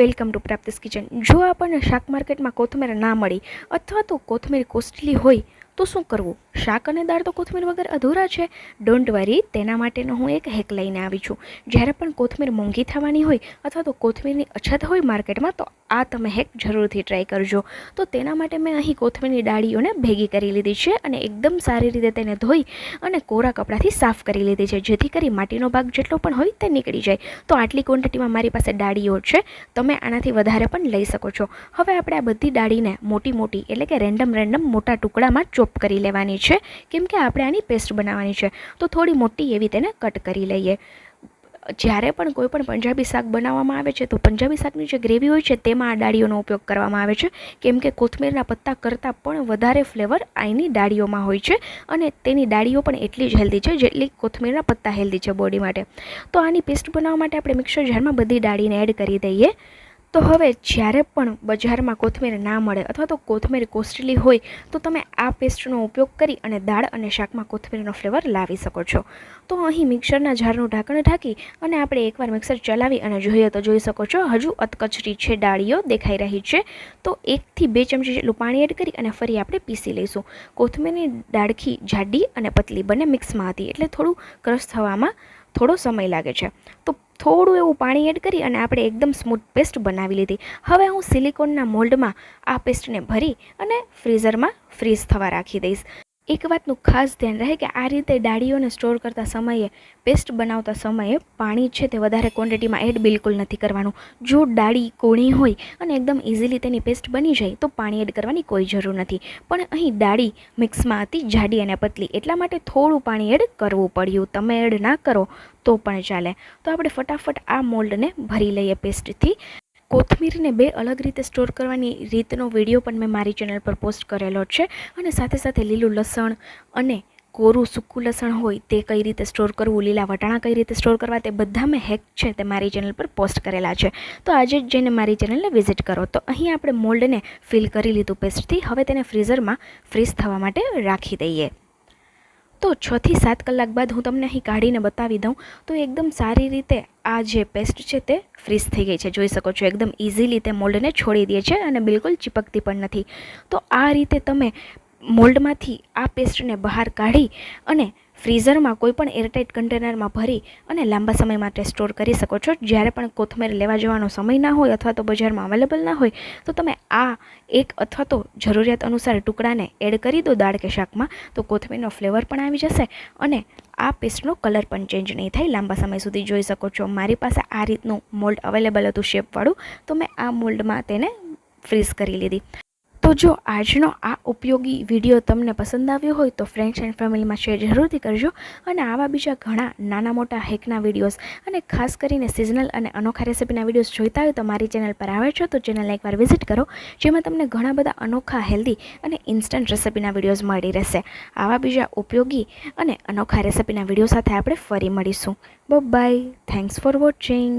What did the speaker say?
Welcome to પ્રાપ્તિસ kitchen. જો આપણને શાક માર્કેટમાં કોથમીર ના મળી અથવા તો કોથમીર કોસ્ટલી હોય તો શું કરવું? શાક અને દાળ તો કોથમીર વગર અધૂરા છે. ડોન્ટ વરી તેના માટેનો હું એક હેક લઈને આવી છું. જ્યારે પણ કોથમીર મોંઘી થવાની હોય અથવા તો કોથમીરની અછત હોય માર્કેટમાં, તો આ તમે હેક જરૂરથી ટ્રાય કરજો. તો તેના માટે મેં અહીં કોથમીરની ડાળીઓને ભેગી કરી લીધી છે અને એકદમ સારી રીતે તેને ધોઈ અને કોરા કપડાથી સાફ કરી લીધી છે. જેથી કરી માટીનો ભાગ જેટલો પણ હોય તે નીકળી જાય. તો આટલી ક્વોન્ટિટીમાં મારી પાસે ડાળીઓ છે. તમે આનાથી વધારે પણ લઈ શકો છો. હવે આપણે આ બધી ડાળીને મોટી મોટી એટલે કે રેન્ડમ રેન્ડમ મોટા ટુકડામાં ચોપ કરી લેવાની છે. કેમ કે આપણે આની પેસ્ટ બનાવવાની છે. તો થોડી મોટી એવી તેને કટ કરી લઈએ. જ્યારે પણ કોઈ પણ પંજાબી શાક બનાવવામાં આવે છે, તો પંજાબી શાકની જે ગ્રેવી હોય છે, તેમાં આ ડાળીઓનો ઉપયોગ કરવામાં આવે છે. કેમ કે કોથમીરના પત્તા કરતાં પણ વધારે ફ્લેવર આની ડાળીઓમાં હોય છે અને તેની ડાળીઓ પણ એટલી જ હેલ્ધી છે જેટલી કોથમીરના પત્તા હેલ્ધી છે બોડી માટે. તો આની પેસ્ટ બનાવવા માટે આપણે મિક્સર જારમાં બધી ડાળીને એડ કરી દઈએ. તો હવે જ્યારે પણ બજારમાં કોથમીર ના મળે અથવા તો કોથમીર કોસ્ટલી હોય, તો તમે આ પેસ્ટનો ઉપયોગ કરી અને દાળ અને શાકમાં કોથમીરનો ફ્લેવર લાવી શકો છો. તો અહીં મિક્સરના જારનું ઢાંકણ ઢાંકી અને આપણે એકવાર મિક્સર ચલાવી અને જોઈએ તો જોઈ શકો છો, હજુ અતકચરી છે ડાળીઓ, દેખાઈ રહી છે. તો એકથી બે ચમચી જેટલું પાણી એડ કરી અને ફરી આપણે પીસી લઈશું. કોથમીરની ડાળખી જાડી અને પતલી બંને મિક્સમાં હતી, એટલે થોડું ક્રશ થવામાં થોડો સમય લાગે છે. તો થોડું એવું પાણી એડ કરી અને આપણે એકદમ સ્મૂથ પેસ્ટ બનાવી લીધી. હવે હું સિલિકોનના મોલ્ડમાં આ પેસ્ટને ભરી અને ફ્રીઝરમાં ફ્રીઝ થવા રાખી દઈશ. એક વાતનું ખાસ ધ્યાન રહે કે આ રીતે ડાળીઓને સ્ટોર કરતા સમયે પેસ્ટ બનાવતા સમયે પાણી છે તે વધારે ક્વોન્ટિટીમાં એડ બિલકુલ નથી કરવાનું. જો ડાળી કોણી હોય અને એકદમ ઇઝીલી તેની પેસ્ટ બની જાય, તો પાણી એડ કરવાની કોઈ જરૂર નથી. પણ અહીં ડાળી મિક્સમાં હતી જાડી અને પતલી, એટલા માટે થોડું પાણી એડ કરવું પડ્યું. તમે એડ ના કરો તો પણ ચાલે. તો આપણે ફટાફટ આ મોલ્ડને ભરી લઈએ પેસ્ટથી કોથમીરને બે અલગ રીતે સ્ટોર કરવાની રીતનો વીડિયો પણ મેં મારી ચેનલ પર પોસ્ટ કરેલો છે અને સાથે સાથે લીલું લસણ અને કોરું સૂકું લસણ હોય તે કઈ રીતે સ્ટોર કરવું, લીલા વટાણા કઈ રીતે સ્ટોર કરવા તે બધા મેં હેક છે તે મારી ચેનલ પર પોસ્ટ કરેલા છે. તો આજે જ જઈને મારી ચેનલને વિઝિટ કરો, તો અહીં આપણે મોલ્ડને ફિલ કરી લીધું પેસ્ટથી, હવે તેને ફ્રીઝરમાં ફ્રીઝ થવા માટે રાખી દઈએ. તો છથી સાત કલાક બાદ હું તમને અહીં કાઢીને બતાવી દઉં. તો એકદમ સારી રીતે આ જે પેસ્ટ છે તે ફ્રીઝ થઈ ગઈ છે. જોઈ શકો છો, એકદમ ઇઝીલી તે મોલ્ડને છોડી દે છે અને બિલકુલ ચીપકતી પણ નથી. તો આ રીતે તમે મોલ્ડમાંથી આ પેસ્ટને બહાર કાઢી અને ફ્રીઝરમાં કોઈ પણ એરટાઇટ કન્ટેનરમાં ભરી અને લાંબા સમય માટે સ્ટોર કરી શકો છો. જ્યારે પણ કોથમીર લેવા જવાનો સમય ના હોય અથવા તો બજારમાં અવેલેબલ ના હોય, તો તમે આ એક અથવા તો જરૂરિયાત અનુસાર ટુકડાને એડ કરી દો દાળ કે શાકમાં, તો કોથમીરનો ફ્લેવર પણ આવી જશે અને આ પેસ્ટનો કલર પણ ચેન્જ નહીં થાય. લાંબા સમય સુધી જોઈ શકો છો મારી પાસે આ રીતનું મોલ્ડ અવેલેબલ હતું શેપવાળું, તો મેં આ મોલ્ડમાં તેને ફ્રીઝ કરી લીધી. તો જો આજનો આ ઉપયોગી વીડિયો તમને પસંદ આવ્યો હોય તો ફ્રેન્ડ્સ એન્ડ ફેમિલીમાં શેર જરૂરથી કરજો અને આવા બીજા ઘણા નાના મોટા હેકના વિડીયોઝ અને ખાસ કરીને સિઝનલ અને અનોખા રેસિપીના વિડીયોઝ જોઈતા હોય તો મારી ચેનલ પર આવે છો તો ચેનલને એકવાર વિઝિટ કરો, જેમાં તમને ઘણા બધા અનોખા હેલ્ધી અને ઇન્સ્ટન્ટ રેસિપીના વિડીયોઝ મળી રહેશે. આવા બીજા ઉપયોગી અને અનોખા રેસિપીના વીડિયો સાથે આપણે ફરી મળીશું. By thanks for watching